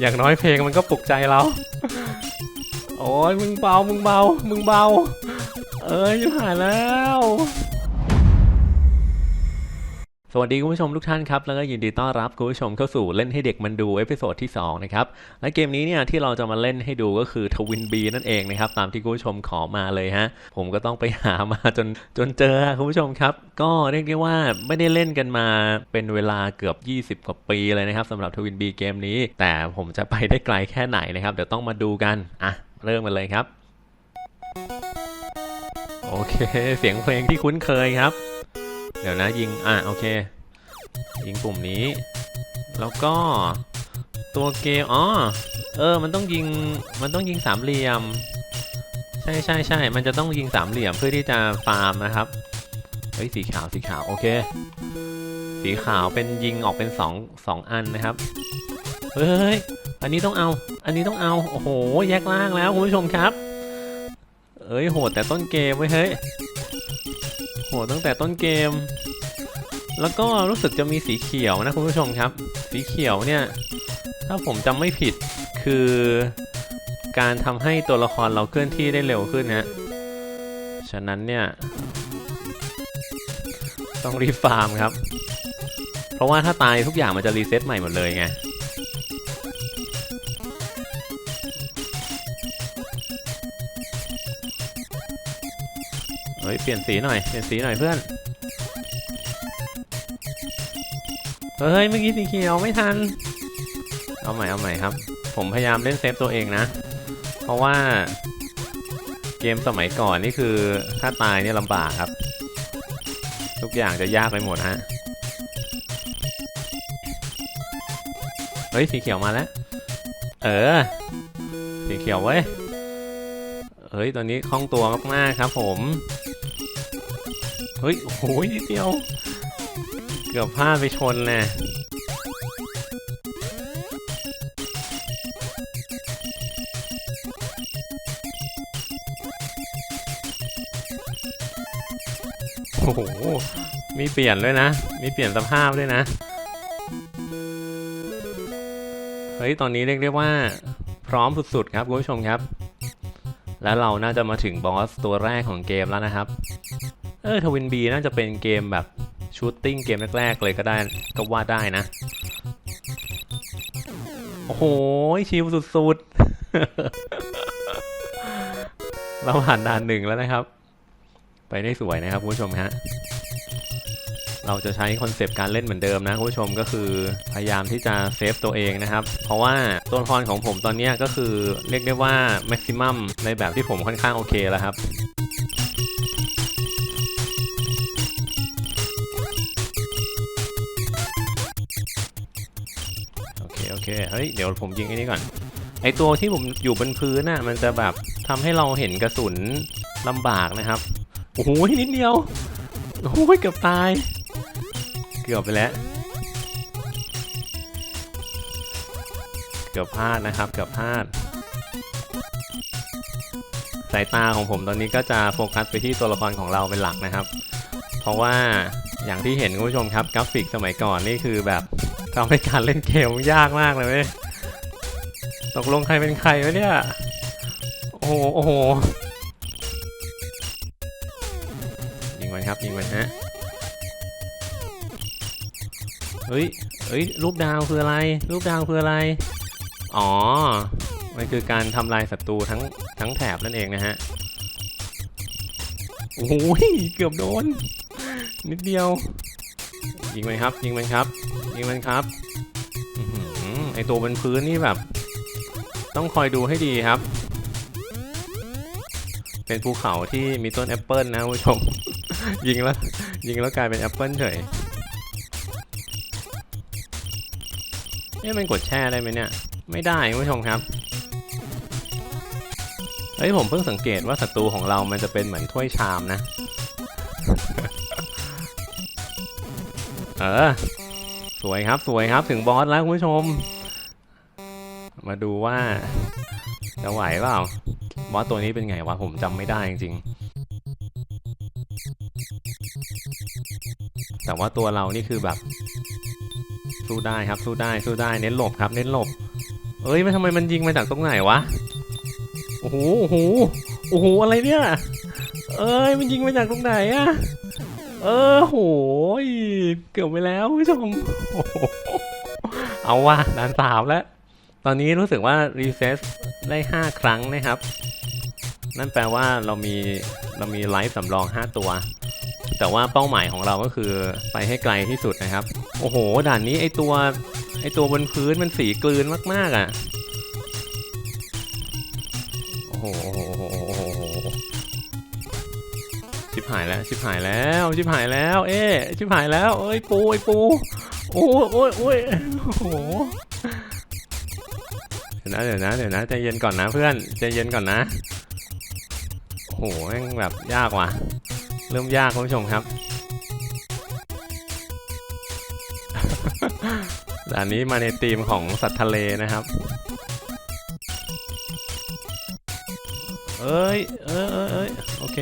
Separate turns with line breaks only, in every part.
อย่างน้อยเพลงมันก็ปลุกใจเรา โอ้ยมึงเบา มึงเบา มึงเบา เอ้ยหายแล้ว สวัสดีคุณผู้ชมทุกท่านครับ แล้วก็ยินดีต้อนรับคุณผู้ชมเข้าสู่เล่นให้เด็กมันดูเอพิโซดที่2นะครับและเกมนี้เนี่ยที่เราจะมาเล่นให้ดูก็คือทวินบีนั่นเองนะครับตามที่คุณผู้ชมขอมาเลยฮะผมก็ต้องไปหามาจนจนเจอคุณผู้ชมครับ ก็เรียกได้ว่าไม่ได้เล่นกันมาเป็นเวลาเกือบ 20 กว่าปีเลยนะครับสำหรับทวินบีเกมนี้ แต่ผมจะไปได้ไกลแค่ไหนนะครับเดี๋ยวต้องมาดูกันอะเริ่มกันเลยครับ โอเค เสียงเพลงที่คุ้นเคยครับ เดี๋ยวนะยิง อะ โอเค ยิงปุ่มนี้ แล้วก็ตัวเกมอ๋อ เออ มันต้องยิง มันต้องยิงสามเหลี่ยม ใช่ใช่ใช่ มันจะต้องยิงสามเหลี่ยมเพื่อที่จะฟาร์มนะครับ เฮ้ย สีขาว สีขาว โอเค สีขาวเป็นยิงออกเป็นสองสองอันนะครับ เฮ้ย อันนี้ต้องเอา อันนี้ต้องเอา โอ้โห แยกล่างแล้วคุณผู้ชมครับ เอ้ย โหดแต่ต้นเกมไว้ย เฮ้ย โหตั้งแต่ต้นเกม แล้วก็รู้สึกจะมีสีเขียวนะคุณผู้ชมครับ สีเขียวเนี่ย ถ้าผมจำไม่ผิดคือการทำให้ตัวละครเราเคลื่อนที่ได้เร็วขึ้นนะฉะนั้นเนี่ย ต้องรีบฟาร์มครับ เพราะว่าถ้าตายทุกอย่างมันจะรีเซ็ตใหม่หมดเลยไง ฮ้ยเปลี่ยนสีหน่อยเปลี่ยนสีหน่อยเพื่อนเฮ้ยเมื่อกี้สีเขียวไม่ทัน เอาใหม่เอาใหม่ครับ ผมพยายามเล่นเซฟตัวเองนะ เพราะว่า เกมสมัยก่อนนี่คือถ้าตายเนี่ยลำบากครับ ทุกอย่างจะยากไปหมดฮะเฮ้ยสีเขียวมาแล้ว เออ สีเขียวเว้ย เฮ้ยตอนนี้คล่องตัวมากๆครับผม เฮ้ย โอ้โหนิดเดียว เกือบพลาดไปชนน่โอ้โห มีเปลี่ยนด้วยนะ มีเปลี่ยนสภาพด้วยนะ เฮ้ย ตอนนี้เรียกได้ว่า พร้อมสุดๆครับคุณผู้ชมครับ แล้วเราน่าจะมาถึงบอสตัวแรกของเกมแล้วนะครับ ออทวินบีน่าจะเป็นเกมแบบชูตติ้งเกมแรก ๆ เลยก็ได้ก็ว่าได้นะ โอ้โห ชิลสุด ๆ เราผ่านด่านหนึ่งแล้วนะครับ ไปได้สวยนะครับคุณผู้ชมฮะเราจะใช้คอนเซปต์การเล่นเหมือนเดิมนะคุณผู้ชมก็คือพยายามที่จะเซฟตัวเองนะครับ เพราะว่าตัวละครของผมตอนนี้ก็คือเรียกได้ว่าแม็กซิมัมในแบบที่ผมค่อนข้างโอเคแล้วครับ โอเคโอเค เฮ้ย เดี๋ยวผมยิงไอ้นี่ก่อน ไอตัวที่ผมอยู่บนพื้นน่ะ มันจะแบบทำให้เราเห็นกระสุนลำบากนะครับ โอ้โห นิดเดียว โอ้โห เกือบตาย เกือบไปแล้ว เกือบพลาดนะครับ เกือบพลาด สายตาของผมตอนนี้ก็จะโฟกัสไปที่ตัวละครของเราเป็นหลักนะครับ เพราะว่าอย่างที่เห็นคุณผู้ชมครับกราฟิกสมัยก่อนนี่คือแบบ ทำให้การเล่นเกมยากมากเลยเว้ยตกลงใครเป็นใครวะเนี่ย โอ้โหโอ้โหยิงมันครับยิงมันฮะ เฮ้ยเฮ้ยรูปดาวคืออะไร รูปดาวคืออะไร อ๋อ มันคือการทำลายศัตรูทั้งทั้งแถบนั่นเองนะฮะ โอ้ยเกือบโดน นิดเดียว ยิงมันครับ ยิงมันครับ ยิงมันครับอื้อหือไอตัวบนพื้นนี่แบบ ต้องคอยดูให้ดีครับ เป็นภูเขาที่มีต้นแอปเปิลนะคุณผู้ชม ยิงแล้วยิงแล้วกลายเป็นแอปเปิลเฉยเอ๊ะมันกดแช่ได้ไหมเนี่ย ไม่ได้คุณผู้ชมครับเฮ้ยผมเพิ่งสังเกตว่าศัตรูของเรามันจะเป็นเหมือนถ้วยชามนะ เออ สวยครับสวยครับถึงบอสแล้วคุณผู้ชม มาดูว่า จะไหวเปล่าบอสตัวนี้เป็นไงวะผมจำไม่ได้จริงๆแต่ว่าตัวเรานี่คือแบบ สู้ได้ครับสู้ได้สู้ได้เน้นหลบครับ เน้นหลบ เอ้ยไมันทำไมมันยิงมาจากตรงไหนวะโอ้โหโอ้โหโอ้โหอะไรเนี่ย เอ้ยมันยิงมาจากตรงไหนอะ เออโหยเกือบไปแล้วคุณผู้ชมเอาว่ะด่านสามแล้ว ตอนนี้รู้สึกว่ารีเฟซได้ 5 ครั้งนะครับ นั่นแปลว่าเรามีเรามีไลฟ์สำรอง 5 ตัว แต่ว่าเป้าหมายของเราก็คือไปให้ไกลที่สุดนะครับ โอ้โห ด่านนี้ไอตัวไอตัวบนพื้นมันสีกลืนมาก ๆอะ โอ้โห หายแล้วชิบหายแล้วชิบหายแล้ว เอ๊ชิบหายแล้วเอ้ยปูไอ้ปูโอ้ยโอ้ยโอ้ยโอ้โหเดี๋ยวนะเดี๋ยวนะเดี๋ยวนะใจเย็นก่อนนะเพื่อนใจเย็นก่อนนะโอ้โหแม่งแบบยากว่ะ เริ่มยากคุณผู้ชมครับอันนี้มาในธีมของสัตว์ทะเลนะครับ เอ้ยเอ้ยเอยเอยโอเค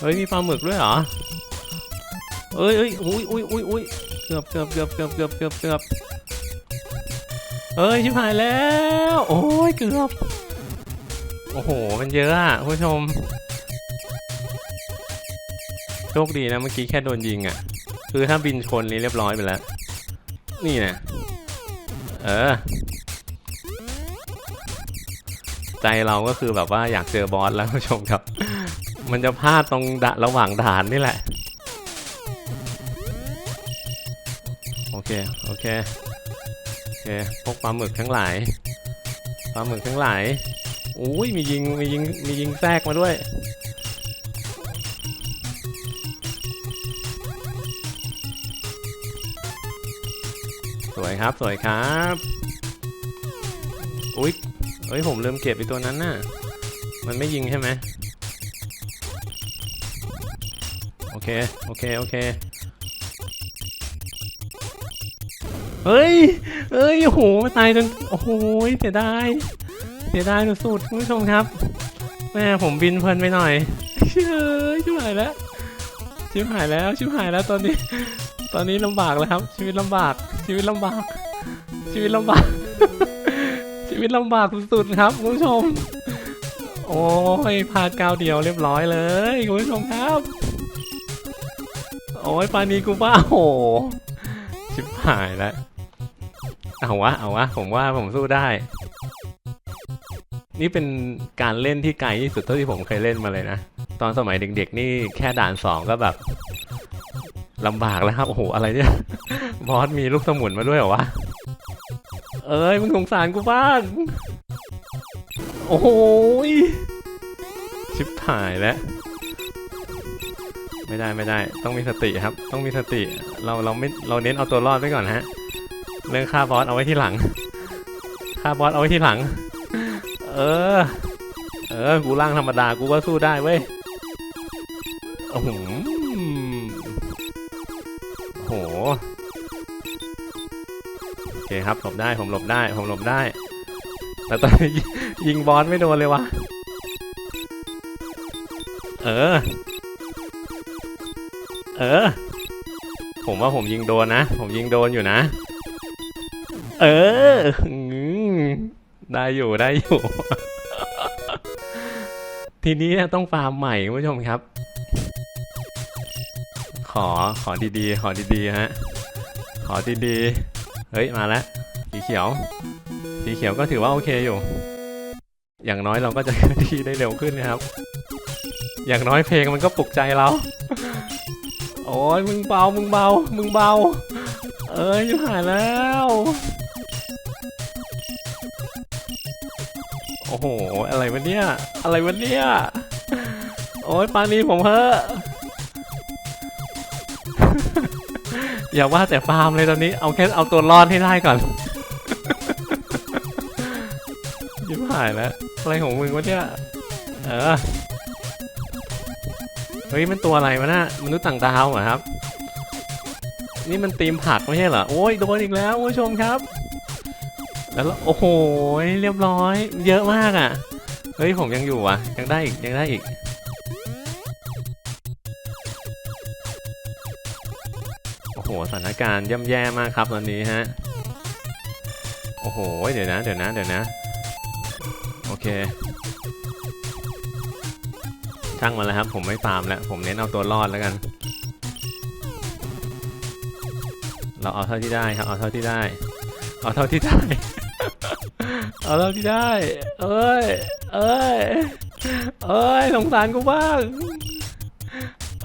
เฮ้ยมีปลาหมึกด้วยเหรอเอ้ยเอ้ยอุ้ยอุ้ยอุ้ยอุ้ยเกือบเกือบเกือบเกือบเกือบเกือบเกือบเอ้ยชิบหายแล้ว โอ้ยเกือบ โอ้โหมันเยอะอะคุณผู้ชม โชคดีนะเมื่อกี้แค่โดนยิงอะ่ะ คือถ้าบินชนนี้เรียบร้อยไปแล้ว นี่นะเออ ใจเราก็คือแบบว่าอยากเจอบอสแล้วคุณผู้ชมครับ มันจะพลาดตรงดะระหว่างด่านนี่แหละ โอเค โอเค โอเค พกปลาหมึกทั้งหลาย ปลาหมึกทั้งหลายอุ้ยมียิง มียิง มียิงแทรกมาด้วย สวยครับ สวยครับ อุ้ยเอ้ย ผมลืมเก็บไปตัวนั้นน่ะ มันไม่ยิงใช่ไหม เค โอเค โอเค เฮ้ย เฮ้ย โอ้โห ตายจน โอ้โห เสียดาย เสียดายสุดๆคุณผู้ชมครับ แม่ผมบินเพลินไปหน่อยเฮ้ยชิบหายแล้ว ชิบหายแล้ว ชิบหายแล้วตอนนี้ ตอนนี้ลำบากแล้วครับ ชีวิตลำบาก ชีวิตลำบาก ชีวิตลำบาก ชีวิตลำบากสุดๆครับคุณผู้ชมโอ้ยพลาดก้าวเดียวเรียบร้อยเลยคุณผู้ชมครับ โอ้ยปานีกูบ้าโห ชิบหายแล้ว เอาวะ เอาวะ ผมว่าผมสู้ได้ นี่เป็นการเล่นที่ไกลที่สุดเท่าที่ผมเคยเล่นมาเลยนะ ตอนสมัยเด็ก ๆ นี่แค่ด่านสองก็แบบลำบากแล้วครับ โอ้โห อะไรเนี่ย บอสมีลูกสมุนมาด้วยเหรอวะ เอ้ย มึงสงสารกูบ้าง โอ้ย ชิบหายแล้ว ไม่ได้ไม่ได้ ต้องมีสติครับ ต้องมีสติ เราเราไม่เราเน้นเอาตัวรอดไว้ก่อนฮะ เรื่องฆ่าบอสเอาไว้ที่หลังฆ่าบอสเอาไว้ที่หลัง เออ เออ กูร่างธรรมดา กูก็สู้ได้เว้ยโอ้โหโอ้โหโอเคครับหลบได้ ผมหลบได้ ผมหลบได้ แต่ตอนยิงบอสไม่โดนเลยวะ เออ เออ ผมว่าผมยิงโดนนะ ผมยิงโดนอยู่นะ เออ ได้อยู่ได้อยู่ ทีนี้ต้องฟาร์มใหม่คุณผู้ชมครับ ขอขอดีๆ ขอดีๆฮะ ขอดีๆ เฮ้ยมาแล้วสีเขียว สีเขียวก็ถือว่าโอเคอยู่ อย่างน้อยเราก็จะเคลื่อนที่ได้เร็วขึ้นนะครับ อย่างน้อยเพลงมันก็ปลุกใจเรา อ้ยมึงเบา มึงเบา มึงเบา เอ้ยชิบหายแล้ว โอ้โห อะไรวะเนี่ย อะไรวะเนี่ย โอ้ยปานีผมเพ้ออย่าว่าแต่ฟาร์มเลยตอนนี้ เอาแค่เอาตัวรอดให้ได้ก่อนยิ้มหายแล้ว อะไรของมึงวะเนี่ย เออ ฮ้ยมันตัวอะไรวะน่ะมนุษย์ต่างดาวเหรอครับ นี่มันตีมผักไม่ใช่เหรอโอ้ยโดนอีกแล้วผู้ชมครับ แล้วโอ้โหเรียบร้อย เยอะมากอะเฮ้ยผมยังอยู่อะ ยังได้อีกยังได้อีกโอ้โหสถานการณ์ย่ำแย่มากครับตอนนี้ฮะโอ้โหเดี๋ยวนะเดี๋ยวนะเดี๋ยวนะโอเค ช่างมันแล้วครับ ผมไม่ฟาร์มแล้ว ผมเน้นเอาตัวรอดแล้วกัน เราเอาเท่าที่ได้ครับ เอาเท่าที่ได้ เอาเท่าที่ได้ เอาเท่าที่ได้ เอ้ย เอ้ย เอ้ยสงสารกูบ้าง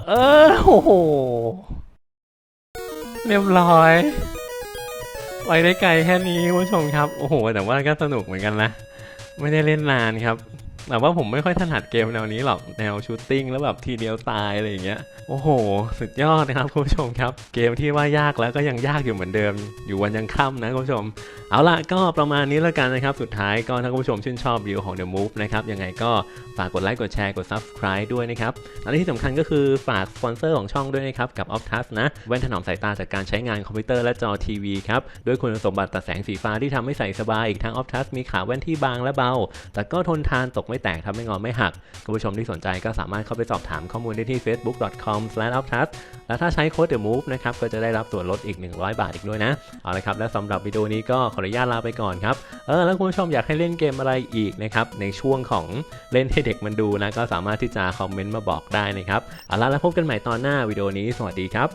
เออโอ้โห เรียบร้อย ไปได้ไกลแค่นี้คุณผู้ชมครับ โอ้โห แต่ว่าก็สนุกเหมือนกันนะ ไม่ได้เล่นนานครับ แต่ว่าผมไม่ค่อยถนัดเกมแนวนี้หรอกแนวชูตติ้งแล้วแบบทีเดียวตายอะไรอย่างเงี้ยโอ้โห สุดยอดนะครับคุณผู้ชมครับ เกมที่ว่ายากแล้วก็ยังยากอยู่เหมือนเดิม อยู่วันยังค่ำนะคุณผู้ชม เอาละก็ประมาณนี้แล้วกันนะครับ สุดท้ายก็ถ้าคุณผู้ชมชื่นชอบวิวของ The Move นะครับยังไงก็ฝากกดไลค์กดแชร์กด Subscribe ด้วยนะครับและที่สำคัญก็คือฝากสปอนเซอร์ของช่องด้วยนะครับกับ Optus นะแว่นถนอมสายตาจากการใช้งานคอมพิวเตอร์และจอทีวีครับด้วยคุณสมบัติตัดแสงสีฟ้าที่ทำให้ใส่สบายอีกทั้ง Optus มีขาแว่นที่บางและเบา แต่ก็ทนทานตกไม่แตกทำไม่งอไม่หักคุณผู้ชมที่สนใจก็สามารถเข้าไปสอบถามข้อมูลได้ที่ facebook.com/optus และถ้าใช้โค้ด The Move นะครับก็จะได้รับส่วนลดอีก 100 บาทอีกด้วยนะเอาละครับและสำหรับวิดีโอนี้ก็ขออนุญาตลาไปก่อนครับเออแล้วคุณผู้ชมอยากให้เล่นเกมอะไรอีกนะครับในช่วงของเล่นให้เด็กมันดูนะก็สามารถที่จะคอมเมนต์มาบอกได้นะครับเอาละแล้วพบกันใหม่ตอนหน้าวิดีโอนี้สวัสดีครับ